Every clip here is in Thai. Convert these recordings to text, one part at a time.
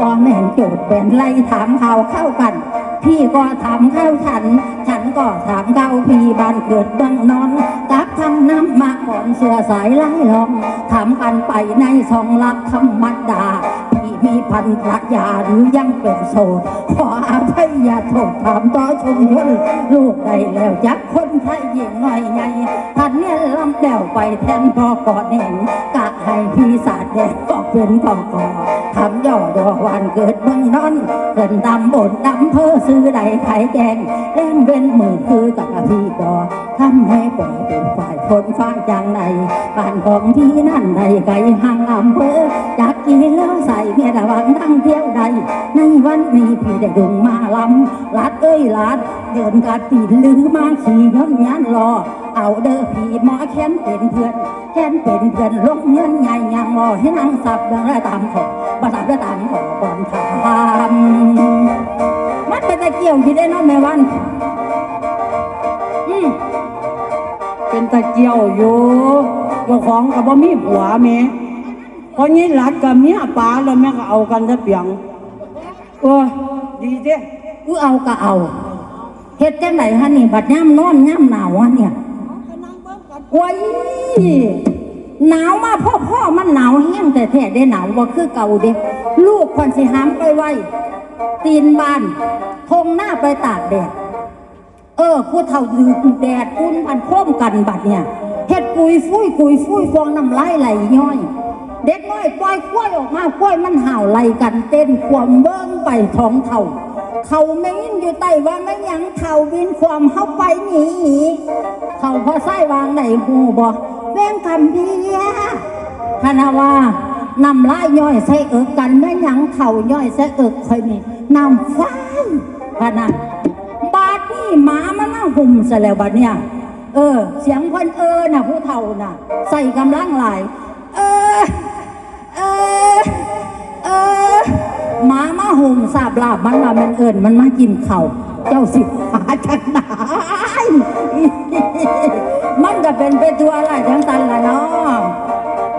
พอแม่นโจทย์เป็นไล่ถามเขาเข้ากัน พี่ก็ถามเข้าฉัน ฉันก็ถามเข้าพี่บ้านเกิดเมืองนอนตักทำน้ำมาก่อนเสื้อสายไล่ลองถามกันไปในสองลักธรรมดาพี่มีพันพระยาหรือยังเป็นโสดขออภัยอย่าโทษถามต่อชมพลลูกได้แล้วยักคนไทยยิ่งหน่อยใหญ่ท่านเนี่ยลำแดวไปแทนพ่อกอดเห็นกะ ให้พี่สาจแดงก็เป็นกอกอทำย่อดอกวันเกิดเมืองนอนเกินดำบนดำเพอซื้อใดขายแกงเล่นเป็นหมื่นคือกับ พี่บอทำให้ปล่อยเป็นฝ่ายคนฟ้าอย่างไรบ้านของพี่นั่นใดไกลห่างอำเภอจากกินแล้วใส่เมียระวังนั่งเที่ยวใด ในวันนี้พี่ได้ดงมาลำลัดเอ้ยลัดเดินกาตีนลือมาขี่ย้อนยันรอเอาเด้อพี่หมอแค้นเป็นเพื่อนแค้นเป็นเพื่อนลงเงินใหญ่ยังรอให้นั่งสับเดินได้ตามขอบัสับได้ตามขอบอลถามมันเป็นตะเกียวที่ได้นองแม่วัน เป็นตะเกียวอยู่เจ้าของกับบ่มีผัวแม่เพราะงี้หลานกับเมียป๋าแล้วแม่ก็เอากันซะเปียงโอ้ดีเด้กูเอาก็เอาเฮ็ดจังไหนฮะนี่บัดย่ำนอนย่ำหนาวฮะเนี่ยโอ้ยหนาวมาพ่อพ่อมันหนาวแห้งแต่แท้ได้หนาวบ่คือเก่าเด็กลูกคนสิหามไปไว้ตีนบานทงหน้าไปตากแดด เออผู้เฒ่าดือแดดอุ่นพันโค้มกันบัดเนี่ยเฮ็ดกุยฟุ้ยกุยฟุ้ยฟองน้ำลายไหลย้อย เด็กน้อยปล่อยกล้วยออกมากล้วยมันห่าวไหลกันเต้นความเบิ้งไปท้องเท่า เขาไม่ยินอยู่ใต้ว่าไม่หยังเท่าวินความเข้าไปหนีเขาพอไส้วางไหนหูบ่แม่งคำเดียพะนาว่านำลายย่อยใส่เอิกกันแม่หยังเท่าย่อยใส่เอิกคอยนี่นำฟ้ายพะนะบาด หมามันน่าหุ่มซะแล้วบัดเนี่ยเออ เสียงเพิ่นเออน่ะผู้เฒ่าน่ะ ใส่กำลังหลาย เออ เออ เออหมามาหุ่มสาบลาบมันมามันเอิญมันมากินเข่าวเจ้าสิหาจากไหนมันจะเป็นไปตัวอะไรทั้งตันละเนาะ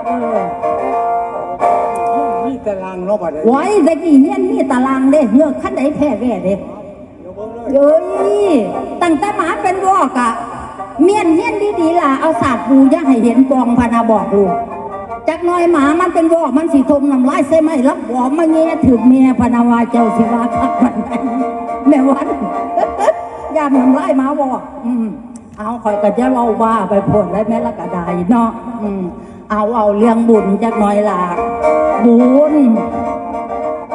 เออนี่ตารางเนาะบัดนี้ไว้ตะกี้เนี่ยมีตารางเด้เงือกขั้นใดแพ้แว่เด้ เอ้ยตั้งแต่หมาเป็นวอกอะเมียนเฮียนดีๆล่ะเอาศาสาดปูย่าให้เห็นบองพนาบอกลูกจักน้อยหมามันเป็นวอกมันสีทมน้ำลายใส่ไหมรับหอมมาเงี้ยถึงเมียพนาวาเจ้าสิวาคักวันแม่วันยามน้ำลายหมาวอกอืมเอาคอยก็จะเล่าว่าไปผลและแม่ละกระไดเนาะอืมเอาเอาเรื่องบุญจักน่อยล่ะบุญ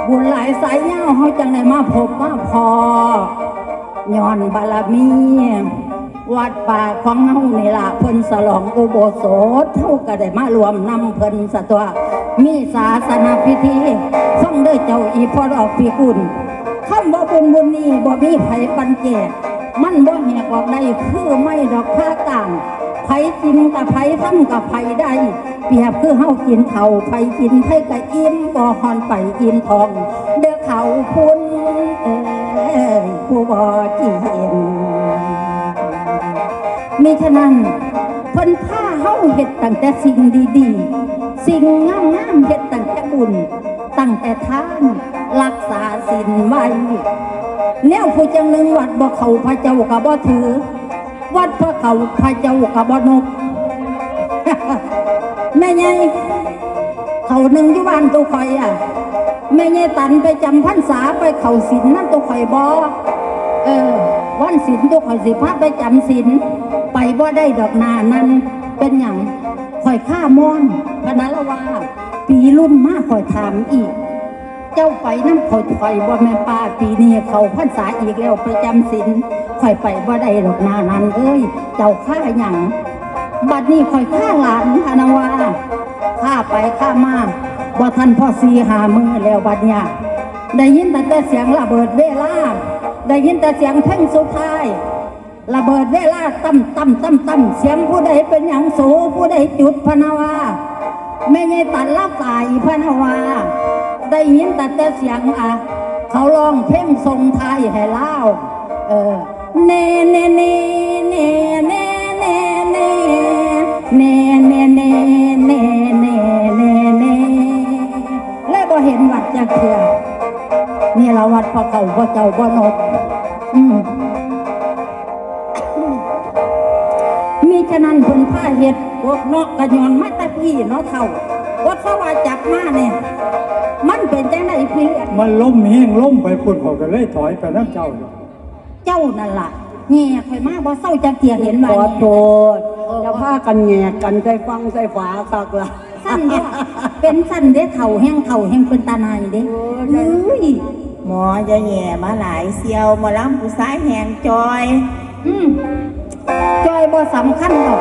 บุญหลายสายเงาเฮาจังได้มาพบมาพอ ย้อนบารมี วัดป่าของเฮานี่ล่ะเพิ่นสลองอุโบสถเฮาก็ได้มารวมนำเพิ่นสะตัว มีศาสนาพิธีฟังเด้อเจ้าอีพอดอกปีกุลคำว่าบุญบุญนี้บ่มีไผปันแจกมันบ่แหกออกได้คือไม่ดอกผ้าต่างไผกินกับไผทำกับไผได้เปรียบคือเฮากินเขาไผกินไผก็อิ่มบ่ฮอนไปอิ่มทอง เด้อเขาพุ่น ผู้บ่กินมิฉะนั้นเพิ่นพาเฮาเฮ็ดตั้งแต่สิ่งดีๆ สิ่งงามๆเฮ็ดตั้งแต่บุญตั้งแต่ทานรักษาศีลไว้แนวผู้จังหนึ่งวัดบ่เขาพระเจ้าก็บ่ถือ วัดพระเขาพระเจ้าก็บ่นกแม่ใหญ่เขาหนึ่งอยู่บ้านตัวข่อยอะแม่ใหญ่ตันไปจำพรรษาไปเขาศีลนั่นตัวข่อยบ่ เออวันศีลตัวข่อยสิพาไปจำศีลไปบ่ได้ดอกนานั้นเป็นอย่างข่อยฆ่ามอนพนันละว่าปีรุ่นมากข่อยถามอีก เจ้าไปน้ำข่อยข่อยบ่แม่ป้าปีนี้เขาพรรษาอีกแล้วไปจำศีลข่อยไปบ่ได้ดอกนานั้นเอ้ยเจ้าฆ่าหยังบัดนี้ข่อยฆ่าหลานพนาว่าฆ่าไปฆ่ามาบ่ทันพ่อสีหามือแล้วบัดเนี้ยได้ยินแต่แต่เสียงระเบิดเวลา ได้ยินแต่เสียงเพ่งสุดท้าย ระเบิดเวลาตั้มตั้มตั้มตั้มเสียงผู้ใดเป็นอย่างสูผู้ใดจุดพนาวาไม่ใช่ตัดลับตายพนาวา ได้ยินแต่แต่เสียงอะ เขาลองเพ่งทรงไทยให้เล่าเออเน่เน่เน่ วัดพระเก่าพระเจ้าพระนกอืมมีฉะนั้นเพิ่นผ้าเฮ็ดพวกเนาะกระยอนมาแต่พี่เนาะเท่าวัดสว่าจับมาเนี่ยมันเป็นจังไดพี่มันล้มแห้งล้มไปพุ่นเขาก็เลยถอยไปน้ำเจ้าอยู่เจ้านั่นล่ะแง่ข่อยมาบ่เศร้าจักเทียเห็นขว่าอโทเนี่ยษอย่าพากันแงกกันใจฟังใจฝาคักละสั้นเด้อเป็นสั้นเด้อเท่าแห้งเท่าแห้งเป็นตาในายเด้เอ้ย หมอจะแย่มาหลายเซียวหมอล้ำผู้สายแหงจอย อืมจอยบ่สำคัญหรอก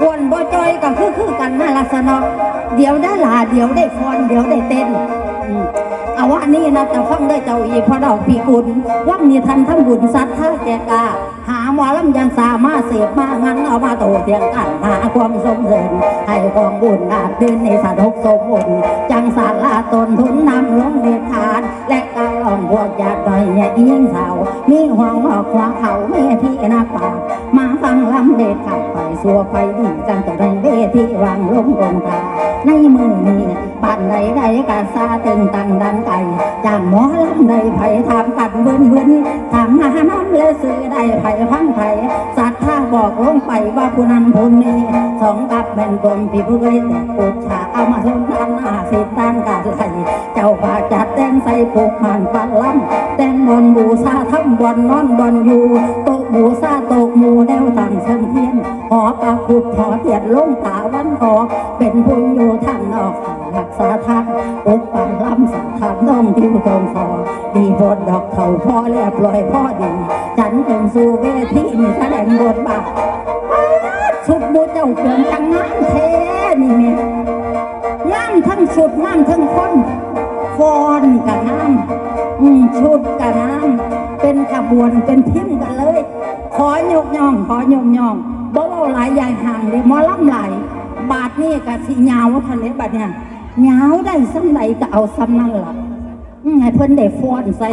อ้วนบ่จอยก็คือคือกันนั่นล่ะสนอกเดี๋ยวได้หลาเดี๋ยวได้ฟอนเดี๋ยวได้เต้นอืมเอาว่านี่นะแต่ฟังได้เจ้าอีพอดอกปีกุลว่านี่ทันทั้งบุญสัตว์ท่าแกกาหาหมอลำยังสามารถเสพมางั้นเอามาโตเทียงกันหาความสมเสริญให้กองบุญอาจดินในสะดกสมบุญจังสารลาตนทุนนำลงเด็ดขาดและ การลอยากญาติหน่อยเนี่ยยิ่งสาวมีห่วงหอกหัวเขาเม่ที่นักป่ามาฟังลำเด็ดขับไปสัวไปดีจังตัวในเวทีวางลงกงตา ในมือนี้บ้านใดใดกาซาตึงตังดังไก่จางหมอลำใดไผ่ทำกันเวินเวินทางหาน้ำเลซื้อได้ไผ่พังไผ่สัตว์ท่าบอกลงไปว่าผู้นั้นผู้นี้สองกับแม่นกลมพี่ผู้เคยแต่ปุจฉาเอามาส่งทานอาสิตานกาไหลเจ้าป่าจัดแต่งใส่ผูกผ่านปันลำแต่งบนบูชาทำบอนนอนบอนอยู่โต๊ะบูชาโต๊ะมูแนวต่างเชิงเทียนหอปลาขุดหอเทียนลงตาวันหอเป็นผู้อยู่ท่างนอกรักษาทางอุปปันลำสังทางน้องทิวตรงคอดีบทดอกเขาพ่อเรียบร้อยพ่อดีฉันเป็นสู่เวทีนี่แสดงบทบาทชุดบูเจ้าเกินจังงามเทนี่แม่งามทั้งชุดงามทั้งคนฟอนกับงามชุดกับงามเป็นขบวนเป็นพิมกันเลย ขอยกย่อง ขอยกย่องบ่เว้าหลายใหญ่ห่างเลยมอลำหลาย บาทนี่กับสิยาวทันเลยบาทเนี่ยยาวได้ซ้ำใดก็เอาซ้ำนั่นล่ะอืมให้เพิ่นได้ฟ้อนใส่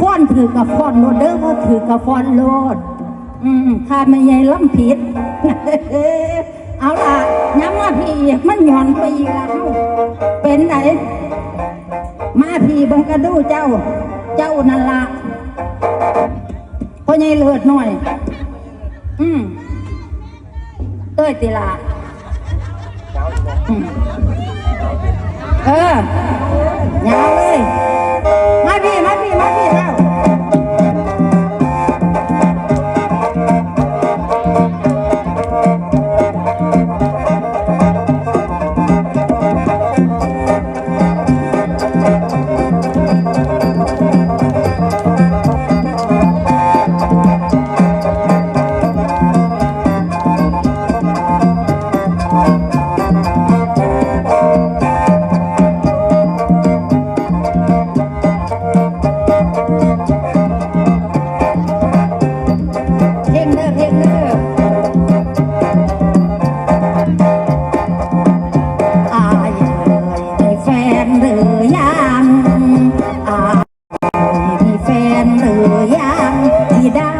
ฟ้อนถือกับฟ้อนโลดเด้อเพราะถือกับฟ้อนโลด อืมถ้าไม่ใหญ่ล้ำผิด เอาล่ะย้ำมาพี่อีกมันหย่อนไปอีกแล้วเป็นไหนมาพี่บังกระดูเจ้า เจ้านั่นละพ่อใหญ่เลิศหน่อย อืมเต้ยติลาอืม เออ ยาวเลย เด้อเพลงเด้ออายเอ่ยมีแฟนหรือยังอายมีแฟนหรือยังที่ได้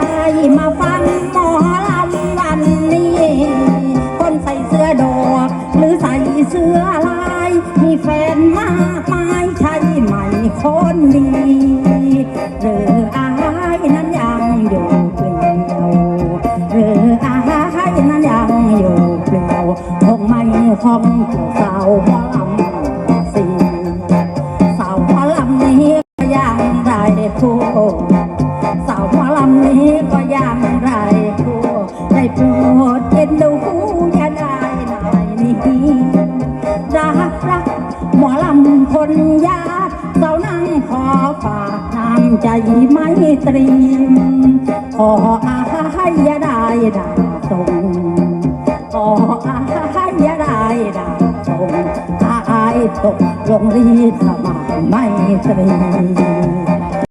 มาฟังหมอลำวันนี้ คนใส่เสื้อดอก หรือใส่เสื้อลาย มีแฟนมา ใจไม่ตรีมขออาให้ยาได้ดาส่งขออาให้ยาได้ดาส่งอายตกลงรีบสมัครไม่ตรี